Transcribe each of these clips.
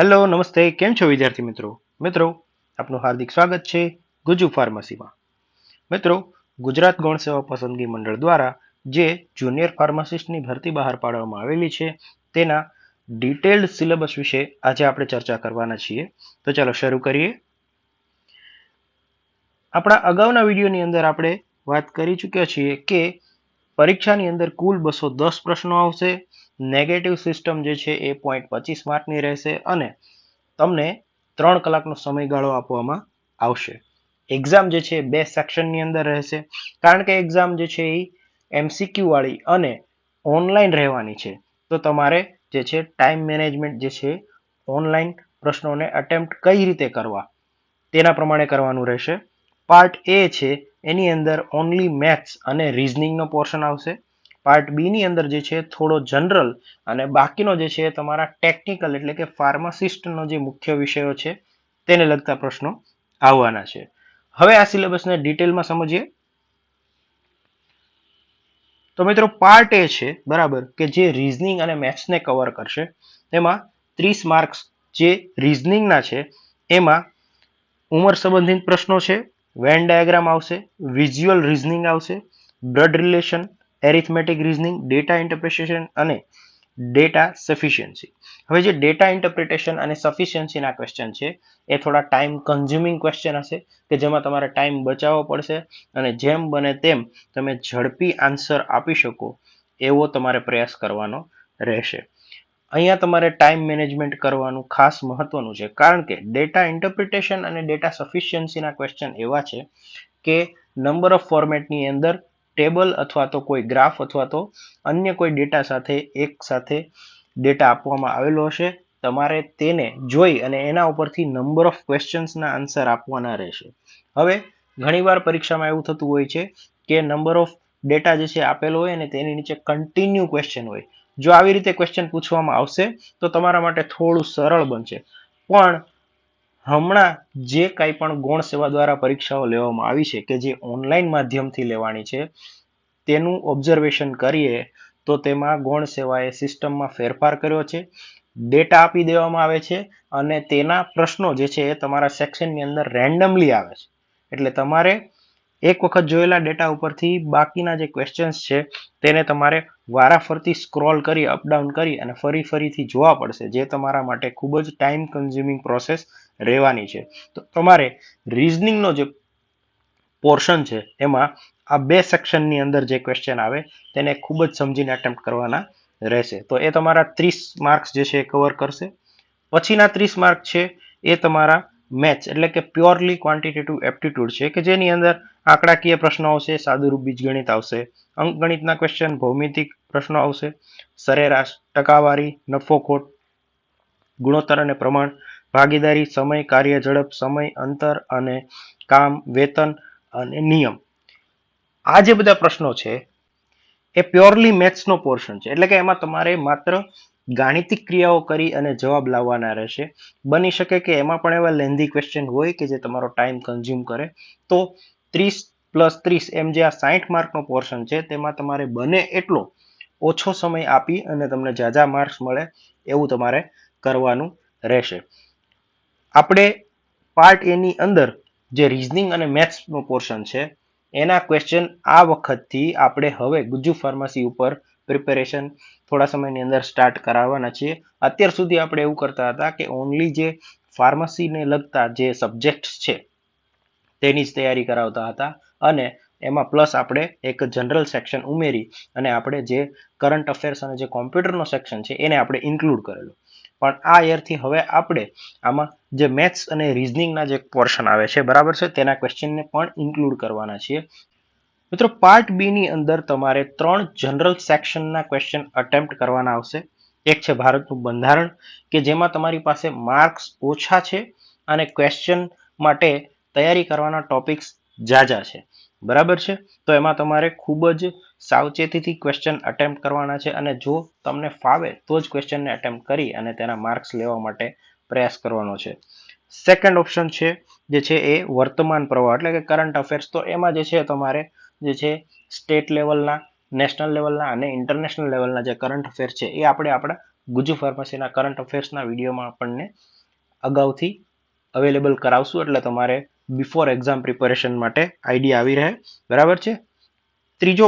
Hello નમસ્તે. કેમ છો વિદ્યાર્થી મિત્રો? મિત્રો, આપનું હાર્દિક સ્વાગત છે ગુજુ ફાર્મસીમાં. મિત્રો, ગુજરાત ગૌણ સેવા પસંદગી મંડળ દ્વારા જે જુનિયર ફાર્માસિસ્ટની ભરતી બહાર પાડવામાં આવેલી છે, તેના ડિટેલ્ડ સિલેબસ વિશે આજે આપણે ચર્ચા કરવાના છીએ. તો ચાલો શરૂ કરીએ. આપણા અગાઉના વિડીયોની અંદર આપણે વાત કરી ચૂક્યા છીએ કે પરીક્ષાની અંદર કુલ બસો દસ પ્રશ્નો આવશે નેગેટિવ સિસ્ટમ જે છે એ પોઈન્ટ પચીસ માર્કની રહેશે અને તમને ત્રણ કલાકનો સમયગાળો આપવામાં આવશે. એક્ઝામ જે છે બે સેક્શનની અંદર રહેશે. કારણ કે એક્ઝામ જે છે એ એમસીક્યુ વાળી અને ઓનલાઈન રહેવાની છે. તો તમારે જે છે ટાઈમ મેનેજમેન્ટ જે છે ઓનલાઈન પ્રશ્નોને અટેમ્પ્ટ કઈ રીતે કરવા? તેના પ્રમાણે કરવાનું રહેશે. પાર્ટ એ છે, એની અંદર ઓનલી મેથ્સ અને રિઝનિંગનો પોર્શન આવશે. પાર્ટ બી ની અંદર જે છે, થોડો જનરલ અને બાકીનો જે છે, તમારા ટેકનિકલ એટલે કે ફાર્માસિસ્ટનો જે મુખ્ય વિષયો છે, તેને લગતા પ્રશ્નો આવવાના છે. હવે આ સિલેબસને ડિટેલમાં સમજીએ. તો મિત્રો પાર્ટ એ છે, બરાબર, કે જે રિઝનિંગ અને મેથ્સને કવર કરશે. તેમાં ત્રીસ માર્ક્સ જે રિઝનિંગના છે, એમાં ઉંમર સંબંધિત પ્રશ્નો છે વેન ડાયાગ્રામ આવશે વિઝ્યુઅલ રિઝનિંગ આવશે blood relation arithmetic reasoning data interpretation અને ડેટા સફિશિયન્સી હવે જે ડેટા ઇન્ટરપ્રિટેશન અને સફિશિયન્સીના ક્વેશ્ચન છે, એ થોડા ટાઈમ કન્ઝ્યુમિંગ ક્વેશ્ચન હશે, કે જેમાં તમારે ટાઈમ બચાવવો પડશે અને જેમ બને તેમ તમે ઝડપી આન્સર આપી શકો એવો તમારે પ્રયાસ કરવાનો રહેશે. અહીંયા તમારે ટાઈમ મેનેજમેન્ટ કરવાનું ખાસ મહત્વનું છે, કારણ કે ડેટા ઇન્ટરપ્રિટેશન અને ડેટા સફિશિયન્સીના ક્વેશ્ચન એવા છે કે નંબર ઓફ ફોર્મેટની અંદર ટેબલ અથવા તો કોઈ ગ્રાફ અથવા તો અન્ય કોઈ ડેટા સાથે એક સાથે ડેટા આપવામાં આવેલો હશે. તમારે તેને જોઈ અને એના ઉપરથી નંબર ઓફ ક્વેશ્ચન્સના આન્સર આપવાના રહેશે. હવે ઘણીવાર પરીક્ષામાં એવું થતું હોય છે કે નંબર ઓફ ડેટા જે છે આપેલો હોય અને તેની નીચે કન્ટિન્યુ ક્વેશ્ચન હોય. જો આવી રીતે ક્વેશ્ચન પૂછવામાં આવશે, તો તમારા માટે થોડું સરળ બનશે. પણ હમણાં જે કાંઈ પણ ગૌણ સેવા દ્વારા પરીક્ષાઓ લેવામાં આવી છે કે જે ઓનલાઈન માધ્યમથી લેવાની છે તેનું ઓબ્ઝર્વેશન કરીએ તો તેમાં ગૌણ સેવાએ સિસ્ટમમાં ફેરફાર કર્યો છે. ડેટા આપી દેવામાં આવે છે અને તેના પ્રશ્નો જે છે એ તમારા સેક્શનની અંદર રેન્ડમલી આવે છે. એટલે તમારે એક વખત જોયેલા ડેટા ઉપરથી બાકીના જે ક્વેશ્ચન્સ છે તેને તમારે વારાફરતી સ્ક્રોલ કરી અપડાઉન કરી અને ફરી ફરીથી જોવા પડશે, જે તમારા માટે ખૂબ જ ટાઈમ કન્ઝ્યુમિંગ પ્રોસેસ રહેવાની છે. તો તમારે રિઝનિંગનો જે પોર્શન છે એમાં આ બે સેક્શનની અંદર જે ક્વેશ્ચન આવે, તેને ખૂબ જ સમજીને અટેમ્પ્ટ કરવાના રહેશે. તો એ તમારા ત્રીસ માર્ક્સ જે છે એ કવર કરશે. પછીના ત્રીસ માર્ક છે એ તમારા મેચ એટલે કે પ્યોરલી ક્વોન્ટિટેટિવ એપ્ટિટ્યૂડ છે, કે જેની અંદર આંકડાકીય પ્રશ્નો આવશે, સાદુરૂપ બીજગણિત આવશે, અંકગણિતના ક્વેશ્ચન ભૌમિતિક પ્રશ્નો આવશે, સરેરાશ, ટકાવારી નફો ખોટ ગુણોત્તર અને પ્રમાણ, ભાગીદારી, સમય, કાર્ય ઝડપ, સમય, અંતર અને કામ, વેતન અને નિયમ. આ જે બધા પ્રશ્નો છે, એ પ્યોરલી મેથ્સનો પોર્શન છે. એટલે કે એમાં તમારે માત્ર ગાણિતિક ક્રિયાઓ કરી અને જવાબ લાવવાના રહેશે. બની શકે કે એમાં પણ એવા લેન્ધી ક્વેશ્ચન હોય કે જે તમારો ટાઈમ કન્ઝ્યુમ કરે. તો ત્રીસ પ્લસ ત્રીસ એમ જે આ સાહીઠ માર્કનો પોર્શન છે, તેમાં તમારે બને એટલો ઓછો સમય આપી અને તમને ઝાઝા માર્ક્સ મળે એવું તમારે કરવાનું રહેશે. આપણે પાર્ટ એની અંદર જે રિઝનિંગ અને મેથ્સનો પોર્શન છે એના ક્વેશ્ચન આ વખતથી આપણે હવે ગુજ્જુ ફાર્મસી ઉપર પ્રિપેરેશન થોડા સમયની અંદર સ્ટાર્ટ કરાવવાના છીએ. અત્યાર સુધી આપણે એવું કરતા હતા કે ઓનલી જે ફાર્મસીને લગતા જે સબ્જેક્ટ્સ છે, તેની જ તૈયારી કરાવતા હતા અને એમાં પ્લસ આપણે એક જનરલ સેક્શન ઉમેરી અને આપણે જે કરંટ અફેર્સ અને જે કોમ્પ્યુટરનો સેક્શન છે એને આપણે ઇન્ક્લુડ કરેલું. પણ આ યરથી હવે આપણે આમાં જે મેથ્સ અને રિઝનિંગના જે પોર્શન આવે છે, બરાબર છે? તેના ક્વેશ્ચનને પણ ઇન્ક્લુડ કરવાના છીએ. મિત્રો પાર્ટ બીની અંદર તમારે ત્રણ જનરલ સેક્શનના ક્વેશ્ચન અટેમ્પ્ટ કરવાના આવશે. એક છે ભારતનું બંધારણ, કે જેમાં તમારી પાસે માર્ક્સ ઓછા છે અને ક્વેશ્ચન માટે તૈયારી કરવાના ટોપિક્સ જાજા છે. બરાબર છે? તો એમાં તમારે ખૂબ જ સાવચેતીથી ક્વેશ્ચન અટેમ્પ્ટ કરવાના છે અને જો તમને ફાવે તો જ ક્વેશ્ચનને અટેમ્પ્ટ કરી અને તેના માર્ક્સ લેવા માટે પ્રયાસ કરવાનો છે. સેકન્ડ ઓપ્શન છે, જે છે એ વર્તમાન પ્રવાહ, એટલે કે કરંટ અફેર્સ તો એમાં જે છે તમારે જે છે સ્ટેટ લેવલના નેશનલ લેવલના અને ઇન્ટરનેશનલ લેવલના જે કરંટ અફેર છે, એ આપણે આપણા ગુજુ ફાર્મસીના કરંટ અફેર્સના વિડીયોમાં આપણને અગાઉથી અવેલેબલ કરાવશું. એટલે તમારે બિફોર એક્ઝામ પ્રિપેરેશન માટે આઈડિયા આવી રહે. બરાબર છે? ત્રીજો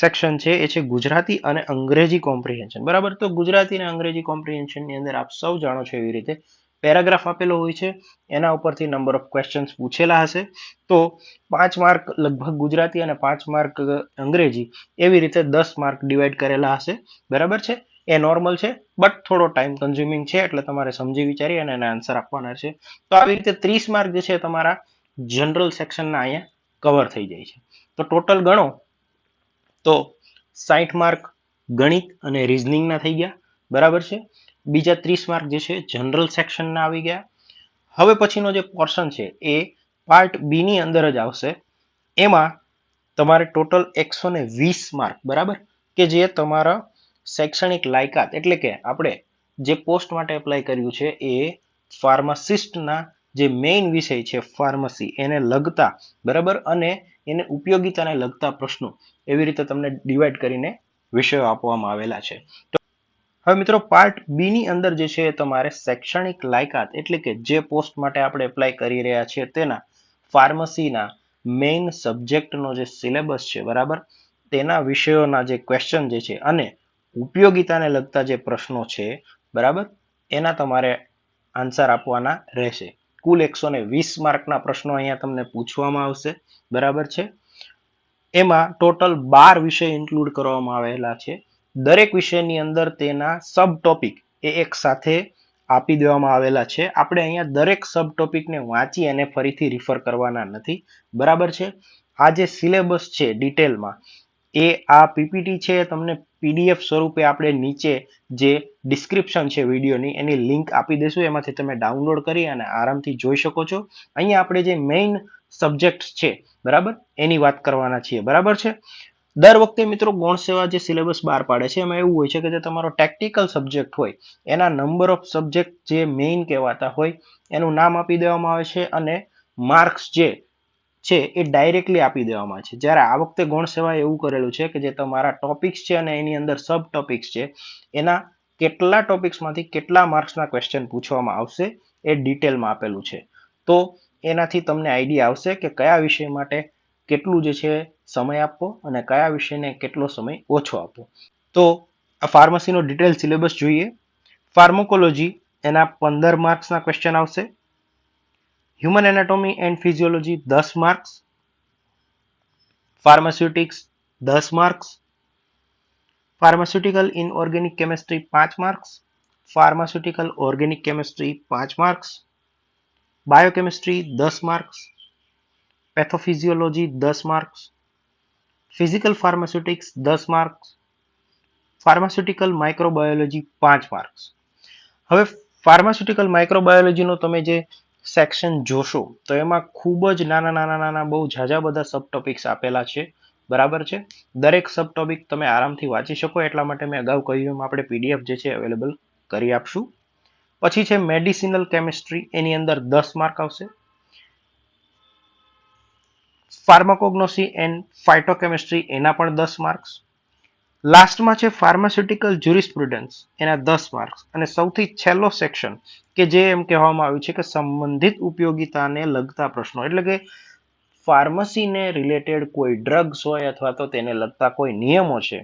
સેક્શન છે, એ છે ગુજરાતી અને અંગ્રેજી કોમ્પ્રિહેન્શન બરાબર? તો ગુજરાતી અને અંગ્રેજી કોમ્પ્રિહેન્શનની અંદર આપ સૌ જાણો છો એવી રીતે. પેરાગ્રાફ આપેલો હોય છે, એના ઉપરથી નંબર ઓફ ક્વેશ્ચન્સ પૂછેલા હશે. તો પાંચ માર્ક લગભગ ગુજરાતી અને પાંચ માર્ક અંગ્રેજી એવી રીતે દસ માર્ક ડિવાઈડ કરેલા હશે. બરાબર છે? એ નોર્મલ છે બટ થોડો ટાઈમ કન્ઝ્યુમિંગ છે, એટલે તમારે સમજી વિચારી અને એના આન્સર આપવાના છે. તો આવી રીતે ત્રીસ માર્ક જે છે, તમારા જનરલ સેક્શનના અહીંયા કવર થઈ જાય છે. તો ટોટલ ગણો તો સાઠ માર્ક ગણિત અને રિઝનિંગના થઈ ગયા. બરાબર છે? બીજા ત્રીસ માર્ક જે છે જનરલ સેક્શનના આવી ગયા. હવે પછીનો જે પોર્શન છે, એ પાર્ટ બીની અંદર જ આવશે. એમાં તમારે ટોટલ એકસો વીસ માર્ક, બરાબર? કે જે તમારા શૈક્ષણિક લાયકાત, એટલે કે આપણે જે પોસ્ટ માટે એપ્લાય કર્યું છે, એ ફાર્માસિસ્ટના જે મેઇન વિષય છે ફાર્મસી એને લગતા, બરાબર? અને એને ઉપયોગિતાને લગતા પ્રશ્નો એવી રીતે તમને ડિવાઈડ કરીને વિષયો આપવામાં આવેલા છે. તો હવે મિત્રો પાર્ટ બી ની અંદર જે છે તમારે શૈક્ષણિક લાયકાત એટલે કે જે પોસ્ટ માટે આપણે એપ્લાય કરી રહ્યા છીએ તેના ફાર્મસીના મેઇન સબ્જેક્ટનો જે સિલેબસ છે, બરાબર? તેના વિષયોના જે ક્વેશ્ચન જે છે અને ઉપયોગિતાને લગતા જે પ્રશ્નો છે, બરાબર? એના તમારે આન્સર આપવાના રહેશે. કુલ એકસો ને વીસ માર્કના પ્રશ્નો અહીંયા તમને પૂછવામાં આવશે. બરાબર છે? એમાં ટોટલ બાર વિષય ઇન્ક્લુડ કરવામાં આવેલા છે. દરેક વિષયની અંદર તેના સબ ટોપિક એ એક સાથે આપી દેવામાં આવેલા છે. આપણે અહીંયા દરેક સબ ટોપિકને વાંચી અને ફરીથી રિફર કરવાના નથી. બરાબર છે? આ જે સિલેબસ છે ડિટેલમાં એ આ પીપીટી છે તમને પીડીએફ સ્વરૂપે આપણે નીચે જે ડિસ્ક્રિપ્શન છે વિડીયોની એની લિંક આપી દઈશું. એમાંથી તમે ડાઉનલોડ કરી અને આરામથી જોઈ શકો છો. અહીંયા આપણે જે મેઇન સબ્જેક્ટ છે, બરાબર? એની વાત કરવાના છીએ. બરાબર છે? દર વખતે મિત્રો ગૌણ સેવા જે સિલેબસ બહાર પાડે છે, એમાં એવું હોય છે કે જે તમારો ટેકનિકલ સબ્જેક્ટ હોય, એના નંબર ઓફ સબ્જેક્ટ જે મેઇન કહેવાતા હોય, એનું નામ આપી દેવામાં આવે છે અને માર્ક્સ જે છે એ ડાયરેક્ટલી આપી દેવામાં છે. જ્યારે આ વખતે ગૌણ સેવાએ એવું કરેલું છે કે જે તમારા ટોપિક્સ છે અને એની અંદર સબ ટોપિક્સ છે, એના કેટલા ટોપિક્સમાંથી કેટલા માર્ક્સના ક્વેશ્ચન પૂછવામાં આવશે એ ડિટેલમાં આપેલું છે. તો એનાથી તમને આઈડિયા આવશે કે કયા વિષય માટે કેટલું જે છે સમય આપવો અને કયા વિષયને કેટલો સમય ઓછો આપવો. તો આ ફાર્મસીનો ડિટેલ સિલેબસ જોઈએ. ફાર્મોકોલોજી એના પંદર માર્ક્સના ક્વેશ્ચન આવશે. હ્યુમન એનાટોમી એન્ડ ફિઝિયોલોજી દસ માર્ક્સ ફાર્માસ્યુટિક્સ દસ marks pharmaceutical inorganic chemistry પાંચ માર્ક્સ ફાર્માસ્યુટિકલ ઓર્ગેનિક કેમિસ્ટ્રી પાંચ માર્ક્સ બાયોકેમિસ્ટ્રી દસ માર્ક્સ પેથોફિઝિયોલોજી દસ માર્ક્સ ફિઝિકલ ફાર્માસ્યુટિક્સ દસ માર્ક્સ ફાર્માસ્યુટિકલ માઇક્રોબાયોલોજી પાંચ માર્ક્સ હવે ફાર્માસ્યુટિકલ માઇક્રોબાયોલોજીનો તમે જે સેક્શન જોશો, તો એમાં ખૂબ જ નાના નાના નાના બહુ ઝાઝા બધા સબ ટોપિક્સ આપેલા છે. બરાબર છે? દરેક સબ ટોપિક તમે આરામથી વાંચી શકો, એટલા માટે મેં અગાઉ કહ્યું એમ આપણે પીડીએફ જે છે અવેલેબલ કરી આપશું. પછી છે મેડિસિનલ કેમિસ્ટ્રી એની અંદર દસ માર્ક આવશે. ફાર્માકોગ્નોસી એન્ડ ફાઇટોકેમિસ્ટ્રી એના પણ દસ માર્ક્સ લાસ્ટમાં છે ફાર્માસ્યુટિકલ જ્યુરિસ્પ્રુડન્સ એના દસ માર્ક્સ અને સૌથી છેલ્લો સેક્શન કે જે એમ કહેવામાં આવ્યું છે કે સંબંધિત ઉપયોગિતાને લગતા પ્રશ્નો. એટલે કે ફાર્મસીને રિલેટેડ કોઈ ડ્રગ્સ હોય અથવા તો તેને લગતા કોઈ નિયમો છે,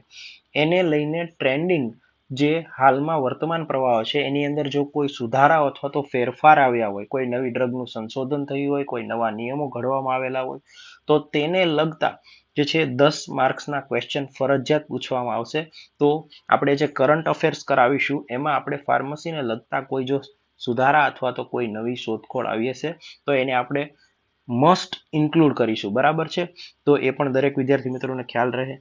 એને લઈને ટ્રેન્ડિંગ જે હાલમાં વર્તમાન પ્રવાહ છે, એની અંદર જો કોઈ સુધારા અથવા તો ફેરફાર આવ્યા હોય, કોઈ નવી ડ્રગનું સંશોધન થયું હોય, કોઈ નવા નિયમો ઘડવામાં આવેલા હોય, તો તેને લગતા જે છે દસ માર્ક્સના ક્વેશ્ચન ફરજિયાત પૂછવામાં આવશે. તો આપણે જે કરંટ અફેર્સ કરાવીશું, એમાં આપણે ફાર્મસીને લગતા કોઈ જો સુધારા અથવા તો કોઈ નવી શોધખોળ આવી હશે, તો એને આપણે મસ્ટ ઇન્ક્લુડ કરીશું. બરાબર છે? તો એ પણ દરેક વિદ્યાર્થી મિત્રોને ખ્યાલ રહે.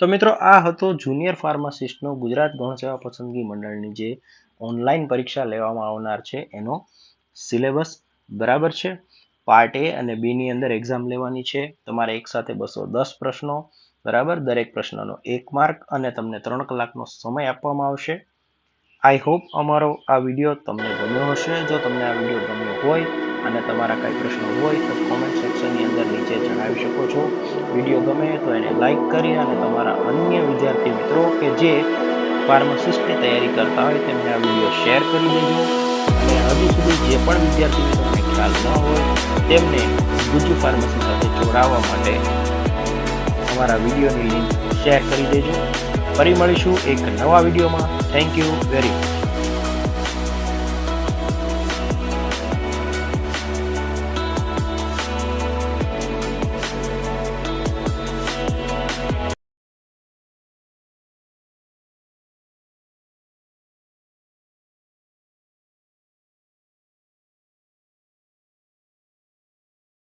તો મિત્રો, આ હતો જુનિયર ફાર્માસિસ્ટનો ગુજરાત ગૌણ સેવા પસંદગી મંડળની જે ઓનલાઈન પરીક્ષા લેવામાં આવનાર છે, એનો સિલેબસ બરાબર છે? પાર્ટ એ અને બીની અંદર એક્ઝામ લેવાની છે. તમારે એક સાથે બસો દસ પ્રશ્નો, બરાબર? દરેક પ્રશ્નનો એક માર્ક અને તમને ત્રણ કલાકનો સમય આપવામાં આવશે. આઈ હોપ અમારો આ વીડિયો તમને ગમ્યો હશે. જો તમને આ વીડિયો ગમ્યો હોય અને તમારા કંઈ પ્રશ્નો હોય તો કોમેન્ટ સેક્શનની અંદર નીચે જણાવી શકો છો. વીડિયો ગમે તો એને લાઈક કરી અને તમારા અન્ય વિદ્યાર્થી મિત્રો કે જે ફાર્માસિસ્ટની તૈયારી કરતા હોય તેમને આ વીડિયો શેર કરી દેજો. હજુ સુધી જે પણ વિદ્યાર્થી મિત્રોને ખ્યાલ ન હોય, તેમને ગુજુ ફાર્મસી સાથે જોડાવા માટે અમારા વિડીયોની લિંક શેર કરી દેજો. ફરી મળીશું એક નવા વિડીયોમાં. Thank you very much